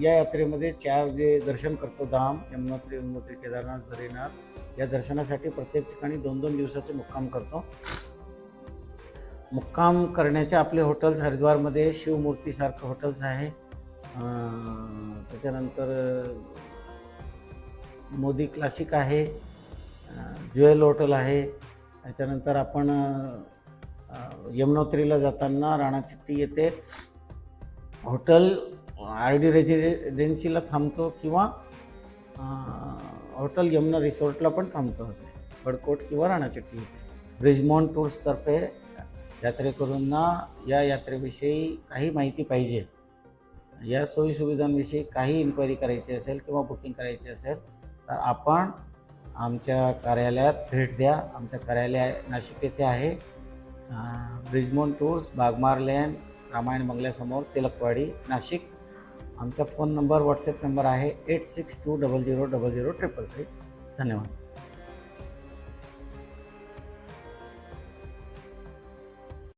या यात्रेमध्ये चार जे दर्शन करतो धाम यमुनोत्री यमुनोत्री केदारनाथ बद्रीनाथ या दर्शनासाठी प्रत्येक ठिकाणी दोन दोन दिवसाचे मुक्काम करतो. मुक्काम करण्याचे आपले हॉटेल्स हरिद्वारमध्ये शिवमूर्तीसारखं हॉटेल्स आहे. त्याच्यानंतर मोदी क्लासिक आहे ज्वेल हॉटेल आहे. त्याच्यानंतर आपण यमुनोत्रीला जाताना राणाचिट्टी येथे हॉटेल आर डी रेजिडेन्सीला थांबतो किंवा हॉटेल यमुना रिसॉर्टला पण थांबतो असे. बडकोट किंवा राणाचिट्टी येथे ब्रिजमॉन टूर्सतर्फे यात्रेकरूंना या यात्रेविषयी काही माहिती पाहिजे. या सोयीसुविधांविषयी काही इन्क्वायरी करायची असेल किंवा बुकिंग करायची असेल तर आपण आमच्या कार्यालयात भेट द्या. आमचं कार्यालय नाशिक येथे आहे. ब्रिजमोन टूर्स बागमार लेन रामायण बंगल्यासमोर तिलकवाडी नाशिक. आमचा फोन नंबर व्हॉट्सअप नंबर आहे eight six two double zero double zero triple three. धन्यवाद.